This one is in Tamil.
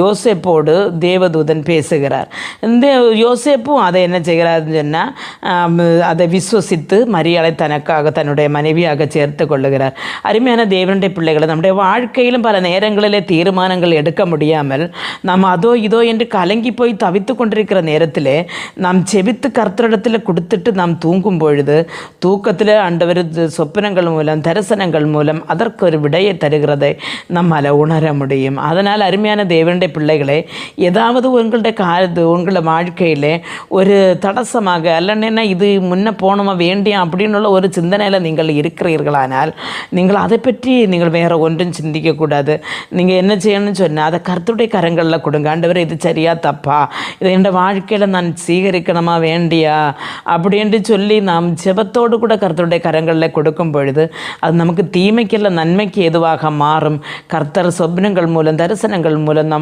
யோசேப்போடு தேவதூதன் பேசுகிறார். இந்த யோசேப்பும் அதை என்ன செய்கிறாருன்னு சொன்னால் அதை விசுவசித்து மரியாதை தனக்காக தன்னுடைய மனைவியாக சேர்த்து கொள்ளுகிறார். அருமையான தேவனுடைய பிள்ளைகளை நம்முடைய வாழ்க்கையிலும் பல நேரங்களிலே தீர்மானங்கள் எடுக்க முடியாமல் நாம் அதோ இதோ என்று கலங்கி போய் தவித்து கொண்டிருக்கிற நேரத்தில் நாம் செபித்து கர்த்தரிடத்தில் கொடுத்துட்டு நாம் தூங்கும் பொழுது தூக்கத்தில் ஆண்டவர் சொப்பனங்கள் மூலம் தரிசனங்கள் மூலம் அதற்கு ஒரு விடையை தருகிறதை நம்மால் உணர முடியும். அதனால் அருமையான தேவன் வேண்டிய பிள்ளைகளே ஏதாவது உங்களுடைய காலத்து உங்களோட வாழ்க்கையில் ஒரு தடசமாக அல்லன்னா இது முன்ன போனோமா வேண்டியம் அப்படின்னு உள்ள ஒரு சிந்தனையில் நீங்கள் இருக்கிறீர்களானால் நீங்கள் அதை பற்றி நீங்கள் வேறு ஒன்றும் சிந்திக்கக்கூடாது. நீங்கள் என்ன செய்யணும்னு சொன்னால் அதை கருத்துடைய கரங்களில் கொடுங்க. ஆண்டவர் இது சரியா தப்பா? இது என் வாழ்க்கையில் நான் சீகரிக்கணுமா வேண்டியா? அப்படின்ட்டு சொல்லி நாம் ஜெபத்தோடு கூட கர்த்தருடைய கரங்களில் கொடுக்கும் பொழுது அது நமக்கு தீமைக்கு இல்லை நன்மைக்கு எதுவாக மாறும். கர்த்தர் சொப்னங்கள் மூலம் தரிசனங்கள் மூலம் நம்